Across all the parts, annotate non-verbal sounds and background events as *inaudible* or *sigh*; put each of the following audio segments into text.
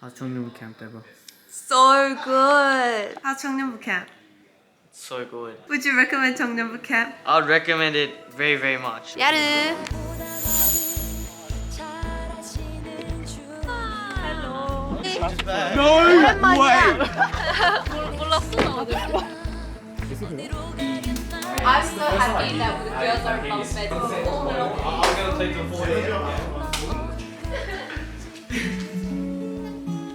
아 청년부 캠p 대박. So good. How's Cheongnyunbu camp? So good. Would you recommend Cheongnyunbu camp? I would recommend it very very much. 야르. I'm so happy that the girls are above bed.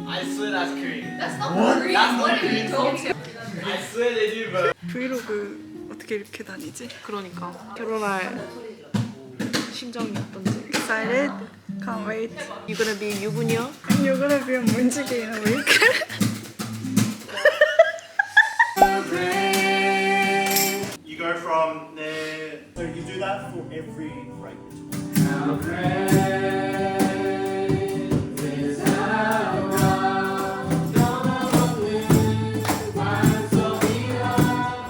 I swear that's Korean. That's not Korean. What are you talking I swear they do, bro. 브이로그 어떻게 이렇게 다니지? 그러니까 결혼할 심정이 어떤지. Excited? Can't wait. You gonna be 유부녀? You're gonna be a 문지기 in a week. So you do that for every break.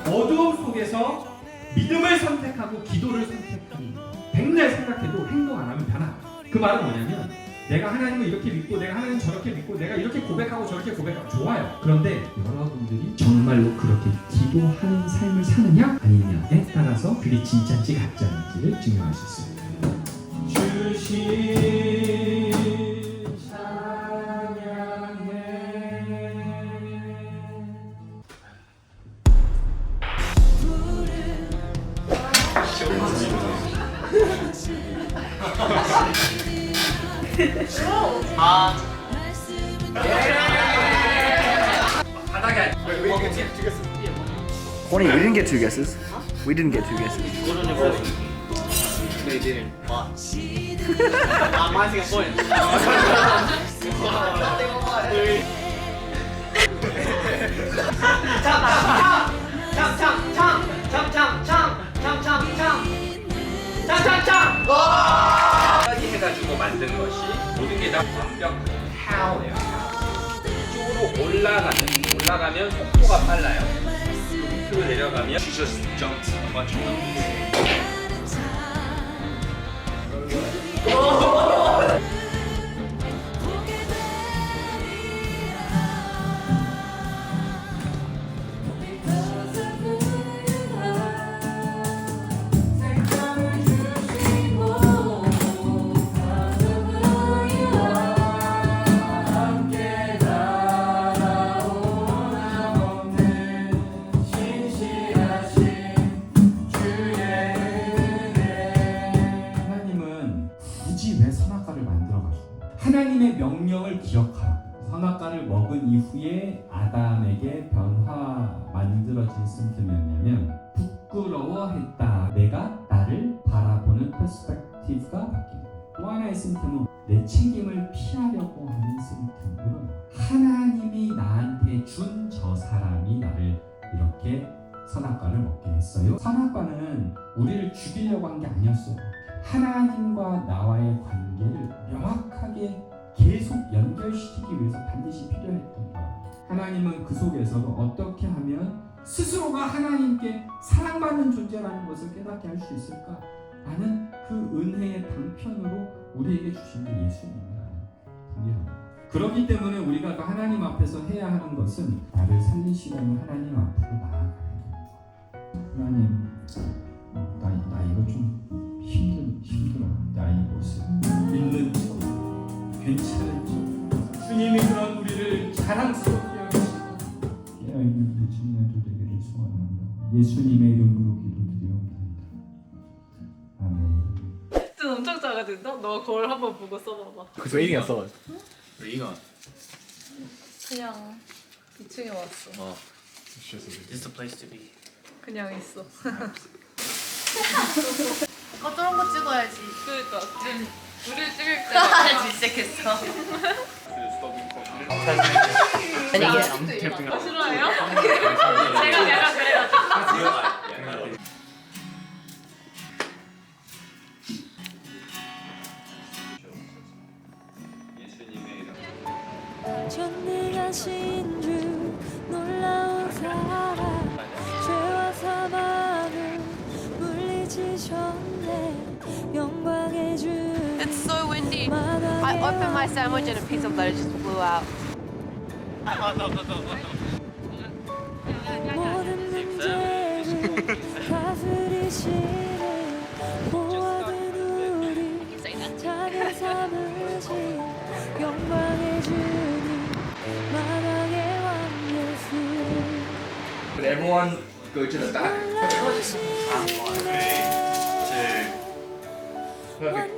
어두움 속에서 믿음을 선택하고 기도를 선택하니 백날 생각해도 행동 안 하면 변화. 그 말은 뭐냐면 내가 하나님을 이렇게 믿고 내가 하나님 저렇게 믿고 내가 이렇게 고백하고 저렇게 고백하고 좋아요. 그런데 여러분들이 정말로 그렇게 기도하는 삶을 사느냐 아니냐에 따라서 그게 진짜인지 가짜인지를 증명할 수 있습니다. 주신 Horny, we didn't get two guesses. We didn't get two guesses. They didn't. But. Ah, mine's a point. 만든 것이 모든 게 다 완벽한 파워예요. 이쪽으로 올라가면 올라가면 속도가 빨라요. 밑으로 내려가면 Jesus jumps a bunch 이후에 아담에게 변화 만들어진 심틈이었냐면 부끄러워했다. 내가 나를 바라보는 퍼스펙티브가 바뀌는 거예요. 또 하나의 심틈은 내 책임을 피하려고 하는 심틈으로 하나님이 나한테 준 저 사람이 나를 이렇게 선악과를 먹게 했어요. 선악과는 우리를 죽이려고 한 게 아니었어요. 하나님과 나와의 관계를 명확하게 계속 연결시키기 위해서 반드시 필요했던 거예요. 하나님은 그 속에서도 어떻게 하면 스스로가 하나님께 사랑받는 존재라는 것을 깨닫게 할 수 있을까? 라는 그 은혜의 방편으로 우리에게 주신 게 예수님이라는 분이라는 그렇기 때문에 우리가 그 하나님 앞에서 해야 하는 것은 나를 살리시려는 하나님 앞으로 나아가야 돼요. 하나님, 괜찮은 척. 주님이 그런 우리를 자랑스럽게 하시고 깨어있는 우리 친구들 되기를 소원합니다. 예수님의 이름으로 기도드리옵나이다. 아멘. 좀 엄청 작아진다? 너 거울 한번 보고 써봐봐. Because reading a thought. 그냥 2층에 왔어. This is the place to be. 그냥 있어. 어, 저런 거 찍어야지. 그러니까 지금 우리 찍을 때가 *laughs* 시작했어. 싫어해요? 제가 약간 그래가지고. 전능하신 주 놀라운 사랑 죄와 사망을 windy. I opened my sandwich and a piece of lettuce just flew out. 모든 문제를 다스리 시는 보아든 우리 작은 삼으신 영광의 주님 만왕의 왕 예수 Would everyone go to the back? 놀